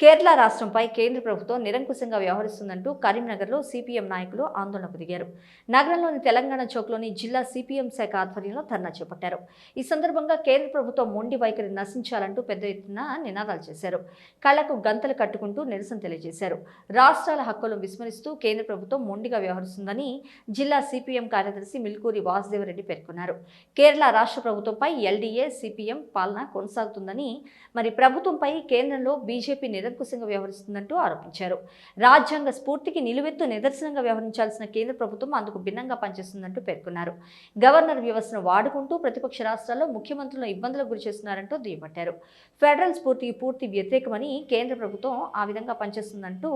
కేరళ రాష్ట్రంపై కేంద్ర ప్రభుత్వం నిరంకుశంగా వ్యవహరిస్తుందంటూ కరీంనగర్లో సిపిఎం నాయకులు ఆందోళనకు దిగారు. నగరంలోని తెలంగాణ చౌక్లోని జిల్లా సిపిఎం శాఖ ఆధ్వర్యంలో ధర్నా చేపట్టారు. ఈ సందర్భంగా కేంద్ర ప్రభుత్వం మొండి వైఖరి నశించాలంటూ పెద్ద ఎత్తున నినాదాలు చేశారు. కళ్ళకు గంతలు కట్టుకుంటూ నిరసన తెలియజేశారు. రాష్ట్రాల హక్కులను విస్మరిస్తూ కేంద్ర ప్రభుత్వం మొండిగా వ్యవహరిస్తుందని జిల్లా సిపిఎం కార్యదర్శి మిల్కూరి వాసుదేవరెడ్డి పేర్కొన్నారు. కేరళ రాష్ట్ర ప్రభుత్వంపై ఎల్డీఏ సిపిఎం పాలన కొనసాగుతుందని మరి ప్రభుత్వంపై కేంద్రంలో బీజేపీ నిరంకుశంగా వ్యవహరిస్తుందంటూ ఆరోపించారు. రాజ్యాంగ స్ఫూర్తికి నిలువెత్తు నిదర్శనంగా వ్యవహరించాల్సిన కేంద్ర ప్రభుత్వం అందుకు భిన్నంగా పనిచేస్తుందంటూ పేర్కొన్నారు. గవర్నర్ వ్యవస్థను వాడుకుంటూ ప్రతిపక్ష రాష్ట్రాల్లో ముఖ్యమంత్రులను ఇబ్బందులకు గురి చేస్తున్నారంటూ దుయ్యబట్టారు. ఫెడరల్ స్ఫూర్తికి పూర్తి వ్యతిరేకమని కేంద్ర ప్రభుత్వం ఆ విధంగా పనిచేస్తుందంటూ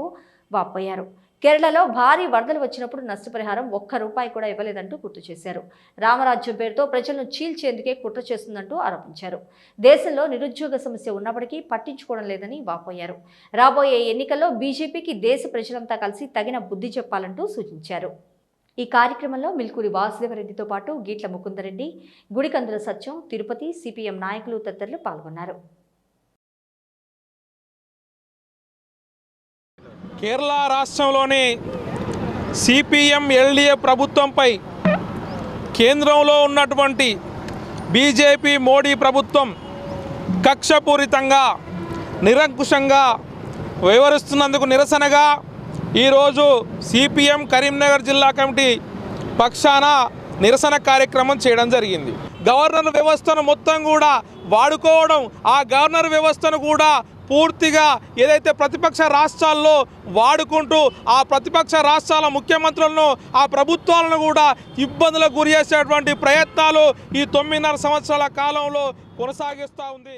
వాపోయారు. కేరళలో భారీ వరదలు వచ్చినప్పుడు నష్టపరిహారం ఒక్క రూపాయి కూడా ఇవ్వలేదంటూ గుర్తు చేశారు. రామరాజ్యం పేరుతో ప్రజలను చీల్చేందుకే కుట్ర చేస్తుందంటూ ఆరోపించారు. దేశంలో నిరుద్యోగ సమస్య ఉన్నప్పటికీ పట్టించుకోవడం లేదని వాపోయారు. రాబోయే ఎన్నికల్లో బీజేపీకి దేశ ప్రజలంతా కలిసి తగిన బుద్ధి చెప్పాలంటూ సూచించారు. ఈ కార్యక్రమంలో మిల్కూరి వాసుదేవరెడ్డితో పాటు గీట్ల ముకుందరెడ్డి గుడికందుల సత్యం తిరుపతి సిపిఎం నాయకులు తదితరులు పాల్గొన్నారు. కేరళ రాష్ట్రంలోని సిపిఎం ఎల్డిఏ ప్రభుత్వంపై కేంద్రంలో ఉన్నటువంటి బీజేపీ మోడీ ప్రభుత్వం కక్షపూరితంగా నిరంకుశంగా వ్యవహరిస్తున్నందుకు నిరసనగా ఈరోజు సిపిఎం కరీంనగర్ జిల్లా కమిటీ పక్షాన నిరసన కార్యక్రమం చేయడం జరిగింది. గవర్నర్ వ్యవస్థను మొత్తం కూడా వాడుకోవడం ఆ గవర్నర్ వ్యవస్థను కూడా పూర్తిగా ఏదైతే ప్రతిపక్ష రాష్ట్రాల్లో వాడుకుంటూ ఆ ప్రతిపక్ష రాష్ట్రాల ముఖ్యమంత్రులను ఆ ప్రభుత్వాలను కూడా ఇబ్బందులకు గురి చేసేటువంటి ప్రయత్నాలు ఈ తొమ్మిదిన్నర సంవత్సరాల కాలంలో కొనసాగిస్తూ ఉంది.